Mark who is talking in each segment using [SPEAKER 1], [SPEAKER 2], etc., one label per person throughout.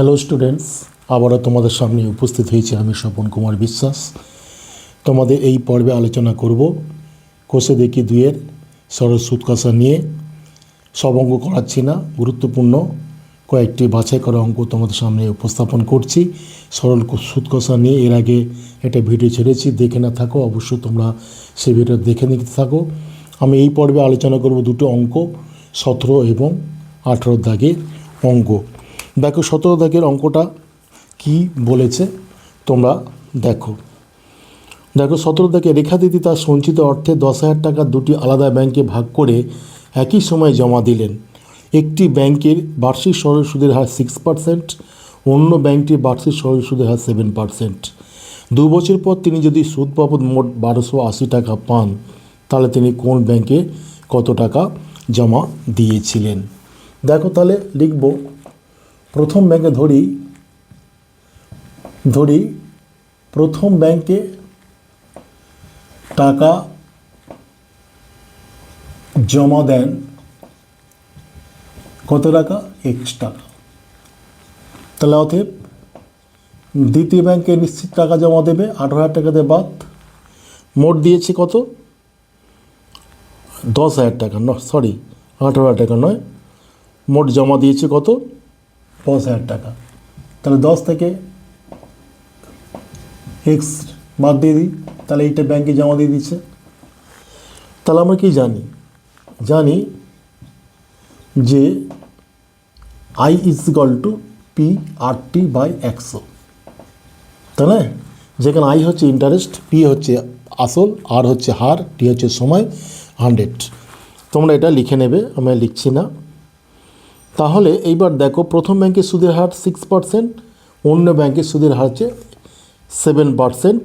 [SPEAKER 1] Hello students আবারও তোমাদের সামনে উপস্থিত হয়েছে আমি স্বপন কুমার বিশ্বাস। তোমাদের এই পর্বে আলোচনা করব কোষে দেখি দুইয়ের সরল সুৎকষা নিয়ে। সব অঙ্ক করাচ্ছি না, গুরুত্বপূর্ণ কয়েকটি বাছাই করা অঙ্ক তোমাদের সামনে উপস্থাপন করছি। সরল সুৎকষা নিয়ে এর আগে একটা ভিডিও ছেড়েছি, দেখে না থাকো, অবশ্যই তোমরা সেই ভিডিও দেখে নিতে থাকো। আমি এই পর্বে আলোচনা করব দুটো অঙ্ক, সতেরো এবং আঠেরো দাগের অঙ্ক। দেখো সতেরো দাগের অঙ্কটা কি বলেছে? তোমরা দেখো। দেখো সতেরো থেকে রেখাদিদি তার সঞ্চিত অর্থে দশ হাজার টাকা দুটি আলাদা ব্যাংকে ভাগ করে একই সময় জমা দিলেন। একটি ব্যাংকের বার্ষিক সরল সুদের হার সিক্স পার্সেন্ট অন্য ব্যাংকটির বার্ষিক সরল সুদের হার সেভেন পার্সেন্ট দু বছর পর তিনি যদি সুদ বাবদ মোট বারোশো আশি টাকা পান, তাহলে তিনি কোন ব্যাংকে কত টাকা জমা দিয়েছিলেন? দেখো তাহলে লিখব। প্রথম ব্যাংকে ধরি ধরি, প্রথম ব্যাংকে টাকা জমা দেন, কত টাকা? এক্স টাকা। তাহলে অতএব দ্বিতীয় ব্যাংকে নিশ্চিত টাকা জমা দেবে, আঠারো হাজার টাকা দিয়ে বাদ। মোট দিয়েছে কত? দশ হাজার টাকা, ন সরি আঠারো হাজার টাকা নয়। মোট জমা দিয়েছে কত? দশ হাজার টাকা। তাহলে দশ থেকে এক্স বাদ দিয়ে দিই, তাহলে এইটা ব্যাংকে জমা দিয়ে দিচ্ছে। তাহলে আমরা কি জানি? জানি যে I is equal to P R T by একশো তাই না? যেখানে আই হচ্ছে ইন্টারেস্ট পি হচ্ছে আসল আর হচ্ছে হার টি হচ্ছে সময় হান্ড্রেড তোমরা এটা লিখে নেবে আমি লিখছি না। তাহলে এইবার দেখো প্রথম ব্যাংকের সুদের হার সিক্স পার্সেন্ট অন্য ব্যাংকের সুদের হার হচ্ছে সেভেন পার্সেন্ট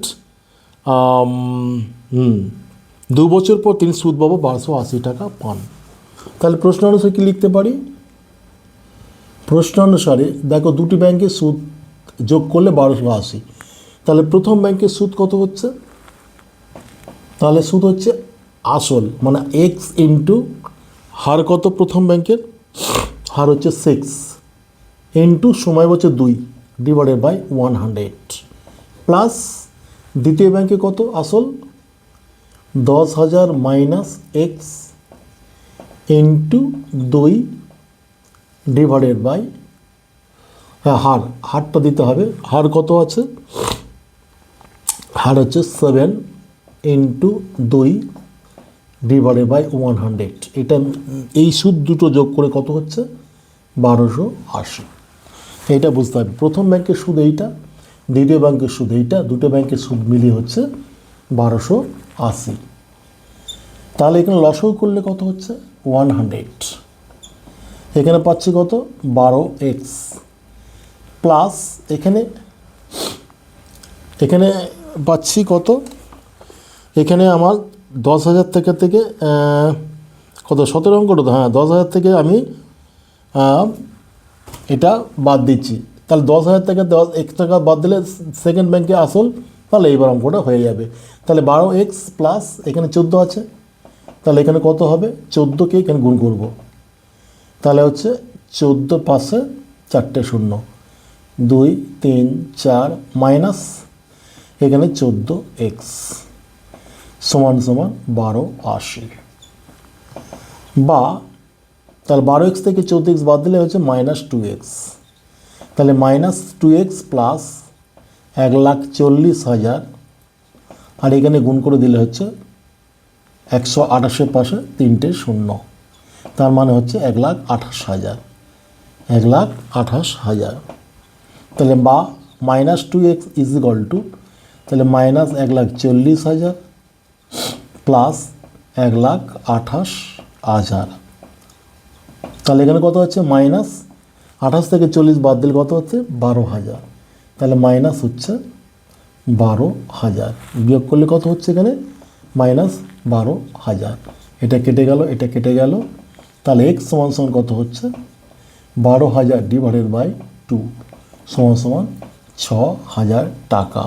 [SPEAKER 1] দু বছর পর তিনি সুদ পাবো বারোশো আশি টাকা পান। তাহলে প্রশ্ন অনুসারে কী লিখতে পারি? প্রশ্ন অনুসারে দেখো দুটি ব্যাংকের সুদ যোগ করলে বারোশো আশি। তাহলে প্রথম ব্যাংকের সুদ কত হচ্ছে? তাহলে সুদ হচ্ছে আসল মানে এক্স ইন্টু হার কত প্রথম ব্যাংকের? হার হচ্ছে সিক্স ইন্টু সময় হচ্ছে দুই divided by one hundred plus দ্বিতীয় ব্যাংকে কত আসল? দশ হাজার মাইনাস এক্স ইন্টু দুই ডিভাইডেড বাই হ্যাঁ হার, হারটা দিতে হবে। হার কত আছে? হার হচ্ছে সেভেন ইন্টু দুই ডিভাইডেড বাই ওয়ান হান্ড্রেড এটা, এই সুদ দুটো যোগ করে কত হচ্ছে? বারোশো আশি। এইটা বুঝতে হবে। প্রথম ব্যাংকের সুদ এইটা, দ্বিতীয় ব্যাংকের সুদ এইটা, দুটো ব্যাংকের সুদ মিলিয়ে হচ্ছে বারোশো আশি। তাহলে এখানে লসও করলে কত হচ্ছে? One hundred. এখানে পাচ্ছি কত? বারো এক্স। প্লাস এখানে এখানে পাচ্ছি কত? এখানে আমার দশ হাজার থেকে থেকে কত? সতেরো অঙ্কটা হ্যাঁ দশ হাজার থেকে আমি এটা বাদ দিচ্ছি। তাহলে দশ হাজার থেকে দশ এক টাকা বাদ দিলে সেকেন্ড ব্যাংকে আসল, তাহলে এইবার অঙ্কটা হয়ে যাবে। তাহলে বারো এক্স প্লাস এখানে চোদ্দ আছে। তাহলে এখানে কত হবে? চোদ্দোকে এখানে গুণ করব। তাহলে হচ্ছে চোদ্দ পাশে চারটে শূন্য। দুই, তিন, চার মাইনাস এখানে চোদ্দ এক্স সমান সমান বারো আশি। বা তাহলে বারো এক্স থেকে চোদ্দ এক্স বাদ দিলে হচ্ছে মাইনাস টু এক্স। তাহলে মাইনাস টু এক্স প্লাস এক লাখ চল্লিশ হাজার। আর এখানে গুণ করে দিলে হচ্ছে একশো আঠাশের পাশে তিনটে শূন্য। তার মানে হচ্ছে এক লাখ আঠাশ হাজার। এক লাখ আঠাশ হাজার। তাহলে বা minus two X is equal to তাহলে মাইনাস এক লাখ চল্লিশ হাজার প্লাস এক লাখ আঠাশ হাজার। তাহলে এখানে কত হচ্ছে? মাইনাস আঠাশ থেকে চল্লিশ বাদ দিলে কত হচ্ছে? বারো হাজার। তাহলে মাইনাস হচ্ছে বারো হাজার। বিয়োগ করলে কত হচ্ছে এখানে? মাইনাস বারো হাজার। এটা কেটে গেল, এটা কেটে গেল। তাহলে এক্স সমান সমান কত হচ্ছে? বারো হাজার ডিভাইডেড বাই টু সমান সমান ছ হাজার টাকা।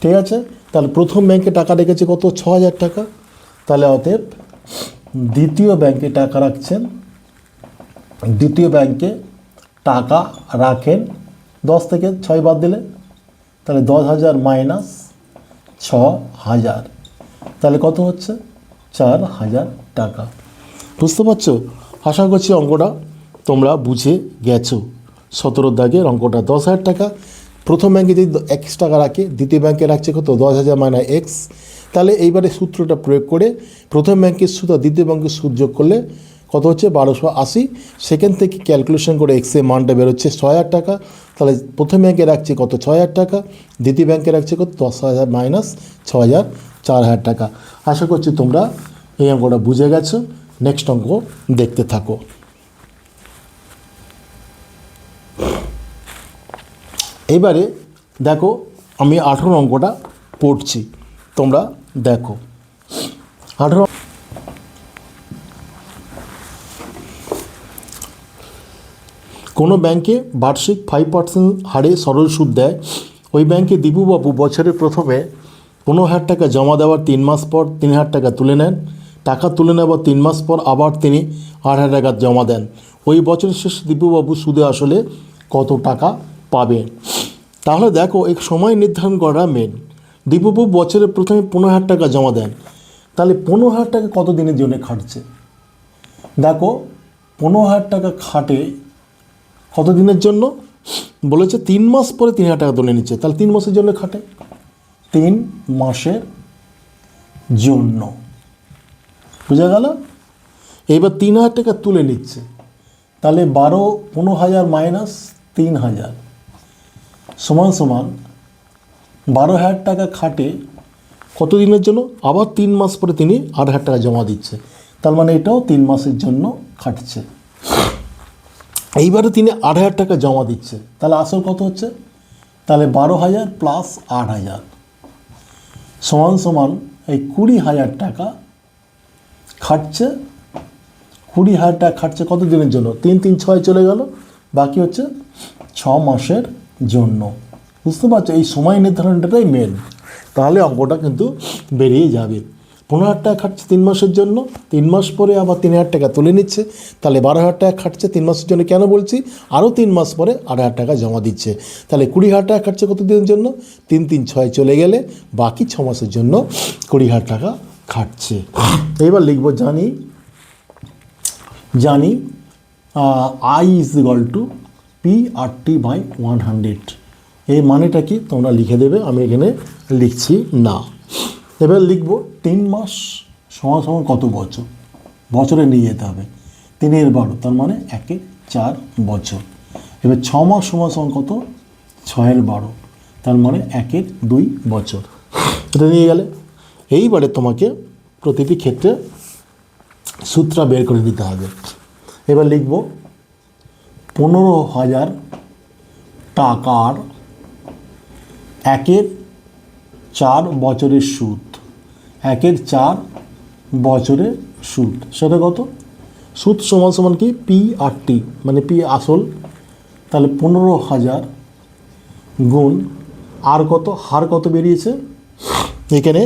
[SPEAKER 1] ঠিক আছে? তাহলে প্রথম ব্যাংকে টাকা রেখেছে কত? ছ হাজার টাকা। তাহলে অতএব দ্বিতীয় ব্যাংকে টাকা রাখছেন দ্বিতীয় ব্যাংকে টাকা রাখেন, দশ থেকে ছয় বাদ দিলে তাহলে দশ হাজার মাইনাস ছ হাজার। তাহলে কত হচ্ছে? চার হাজার টাকা। বুঝতে পারছ? আশা করছি অঙ্কটা তোমরা বুঝে গেছো। সতেরো দাগের অঙ্কটা দশ হাজার টাকা। প্রথম ব্যাংকে যদি এক্স টাকা রাখে, দ্বিতীয় ব্যাংকে রাখছে কত? দশ হাজার মাইনা এক্স তাহলে এইবারে সূত্রটা প্রয়োগ করে প্রথম ব্যাংকের সুদ আর দ্বিতীয় ব্যাংকের সুদ যোগ করলে কত হচ্ছে? বারোশো আশি। সেখান থেকে ক্যালকুলেশন করে এক্সের মানটা বেরোচ্ছে ছয় হাজার টাকা। তাহলে প্রথম ব্যাংকে রাখছে কত? ছয় হাজার টাকা। দ্বিতীয় ব্যাংকে রাখছে কত? দশ হাজার মাইনাস ছ হাজার, চার হাজার টাকা। আশা করছি তোমরা এই অঙ্কটা বুঝে গেছো। নেক্সট অঙ্ক দেখতে থাকো। এবারে দেখো, আমি আঠেরো অঙ্কটা পড়ছি। তোমরা দেখো। আঠেরো কোনো ব্যাংকে বার্ষিক ফাইভ পার্সেন্ট হারে সরল সুদ দেয়। ওই ব্যাংকে দীপুবাবু বছরের প্রথমে পনেরো হাজার টাকা জমা দেওয়ার তিন মাস পর তিন হাজার টাকা তুলে নেন। টাকা তুলে নেওয়ার তিন মাস পর আবার তিনি আট হাজার টাকা জমা দেন। ওই বছরের শেষে দীপুবাবু সুদে আসলে কত টাকা পাবেন তাহলে দেখো, এক সময় নির্ধারণ করা মেন দীপুবাবু বছরের প্রথমে পনেরো হাজার টাকা জমা দেন। তাহলে পনেরো হাজার টাকা কত দিনের জন্য খাটছে? দেখো, পনেরো হাজার টাকা খাটে কত দিনের জন্য? বলেছে তিন মাস পরে তিন হাজার টাকা তুলে নিচ্ছে। তাহলে তিন মাসের জন্য খাটে। তিন মাসের জন্য। বুঝা গেল? এবার তিন হাজার টাকা তুলে নিচ্ছে। তাহলে বারো, পনেরো হাজার মাইনাস তিন হাজার। সমান সমান বারো হাজার টাকা খাটে কত দিনের জন্য? আবার তিন মাস পরে তিনি আট হাজার টাকা জমা দিচ্ছে। তার মানে এটাও তিন মাসের জন্য খাটছে। এইবারে তিনি আট হাজার টাকা জমা দিচ্ছে। তাহলে আসল কত হচ্ছে? তাহলে বারো হাজার প্লাস আট হাজার। সমান সমান এই কুড়ি হাজার টাকা খাটছে। কুড়ি হাজার টাকা খাটছে কত দিনের জন্য? তিন তিন, ছয় চলে গেল। বাকি হচ্ছে ছ মাসের জন্য। বুঝতে পারছ? এই সময় নির্ধারণটাই মেন তাহলে অঙ্কটা কিন্তু বেরিয়ে যাবে। পনেরো হাজার টাকা খাটছে তিন মাসের জন্য, তিন মাস পরে আবার তিন হাজার টাকা তুলে নিচ্ছে। তাহলে বারো হাজার টাকা খাটছে তিন মাসের জন্য কেন বলছি? আরও তিন মাস পরে আড়াই হাজার টাকা জমা দিচ্ছে। তাহলে কুড়ি হাজার টাকা খাটছে কতদিনের জন্য? তিন তিন ছয় চলে গেলে বাকি ছ মাসের জন্য কুড়ি হাজার টাকা খাটছে। এবার লিখব, জানি জানি I is equal to P R T by one hundred এই মানেটা কি? তোমরা লিখে দেবে, আমি এখানে লিখছি না। এবার লিখব তিন মাস সমান সমান কত বছর? বছরে নিয়ে যেতে হবে। তিনের বারো, তার মানে একের চার বছর। এবার ছ মাস সমান সমান কত? ছয়ের বারো, তার মানে একের দুই বছর। এটা নিয়ে গেলে? এইবারে তোমাকে প্রতিটি ক্ষেত্রে সূত্রা বের করে দিতে হবে। এবার লিখব পনেরো হাজার টাকার একের চার বছরের সুদ। একের চার বছরের সুদ। সেটা কত? সুদ সমান সমান কি? পি আর টি মানে পি আসল, তাহলে পনেরো হাজার গুণ আর কত? হার কত বেরিয়েছে? এখানে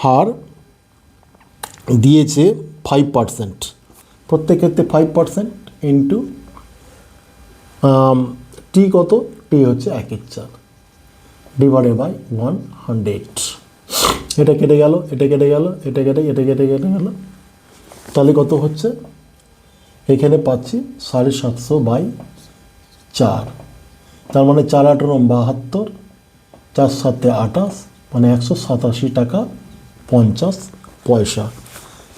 [SPEAKER 1] হার দিয়েছে ফাইভ পার্সেন্ট প্রত্যেক ক্ষেত্রে ফাইভ পার্সেন্ট ইন্টু টি কত? টি হচ্ছে একের চার ডিভাইডেড বাই ওয়ান হান্ড্রেড এটা কেটে গেল, এটা কেটে গেল, এটা কেটে এটা কেটে কেটে গেল। তাহলে কত হচ্ছে? এখানে পাচ্ছি সাড়ে সাতশো বাই চার। তার মানে চার আঠারো বাহাত্তর, চার সাতে আঠাশ মানে একশো সাতাশি টাকা পঞ্চাশ পয়সা।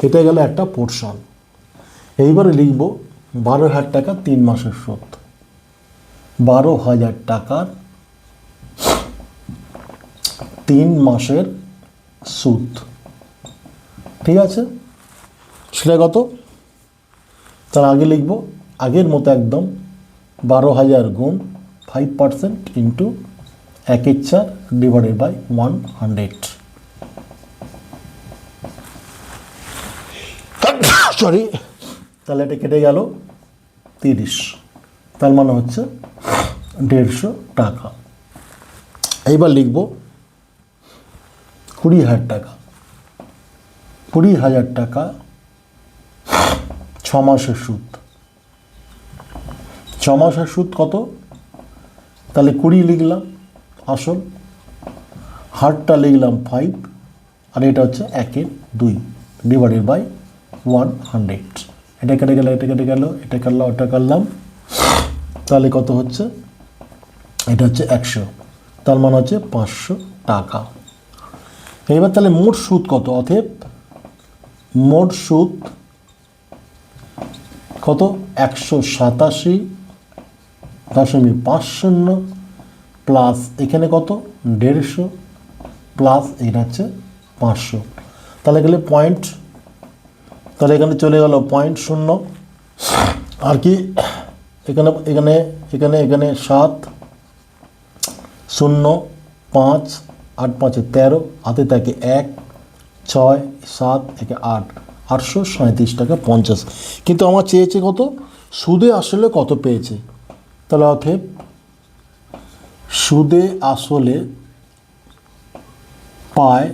[SPEAKER 1] এটা গেল একটা পোর্শন এইবারে লিখব বারো হাজার টাকা তিন মাসের সুদ বারো হাজার টাকার তিন মাসের সুদ। ঠিক আছে? সেটা কত? তার আগে লিখব, আগের মতো একদম বারো হাজার গুণ ফাইভ পার্সেন্ট ইন্টু একের চার divided by one hundred sorry তাহলে এটা কেটে গেল তিরিশ। তার মানে হচ্ছে দেড়শো টাকা। এইবার লিখব কুড়ি হাজার টাকা। কুড়ি হাজার টাকা ছ মাসের সুদ। ছ মাসের সুদ কত? তাহলে কুড়ি লিখলাম, আসল। হারটা লিখলাম ফাইভ আর এটা হচ্ছে একের দুই ডিভাইডেড বাই ওয়ান হান্ড্রেড এটা কেটে গেল, এটা কেটে গেল, এটা কাটলাম, ওটা কাটলাম। তাহলে কত হচ্ছে? এটা হচ্ছে একশো, তার মানে হচ্ছে পাঁচশো টাকা। এবার তাহলে মোট সুদ কত? অতএব মোট সুদ কত? একশো সাতাশি দশমিক পাঁচ শূন্য প্লাস এখানে কত? দেড়শো প্লাস এটা হচ্ছে পাঁচশো। তাহলে গেলে পয়েন্ট তাহলে এখানে চলে গেল পয়েন্ট শূন্য। আর কি? এখানে এখানে এখানে এখানে সাত, শূন্য, পাঁচ আট পাঁচে তেরো, হাতে থাকে এক, ছয়, সাত, একে আট, আটশো সাঁত্রিশ টাকা পঞ্চাশ। কিন্তু আমার চেয়েছে কত? সুদে আসলে কত পেয়েছে? তাহলে অথব সুদে আসলে পায়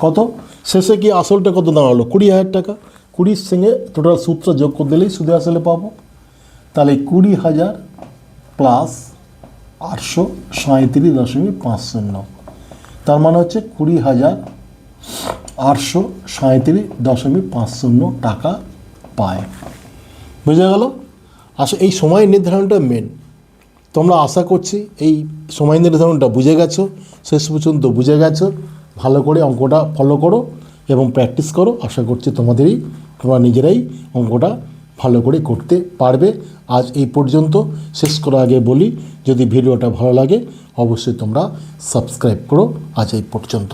[SPEAKER 1] কত? শেষে কি আসলটা কত দাঁড়াল? কুড়ি হাজার টাকা। কুড়ির সঙ্গে টোটাল সূত্র যোগ করে দিলেই সুদে আসলে পাবো। তাহলে কুড়ি হাজার প্লাস আটশো সাঁত্রিশ দশমিক পাঁচ শূন্য। তার মানে হচ্ছে কুড়ি হাজার আটশো সাঁত্রিশ দশমিক পাঁচ শূন্য টাকা পায়। বুঝে গেল? আসলে এই সময় নির্ধারণটা মেন তোমরা আশা করছি এই সময় নির্ধারণটা বুঝে গেছো, শেষ পর্যন্ত বুঝে গেছো। ভালো করে অঙ্কটা ফলো করো এবং প্র্যাকটিস করো। আশা করছি তোমাদেরই, তোমরা নিজেরাই অঙ্কটা ভালো করে করতে পারবে। আজ এই পর্যন্ত। শেষ করার আগে বলি, যদি ভিডিওটা ভালো লাগে, অবশ্যই তোমরা সাবস্ক্রাইব করো। আজ এই পর্যন্ত।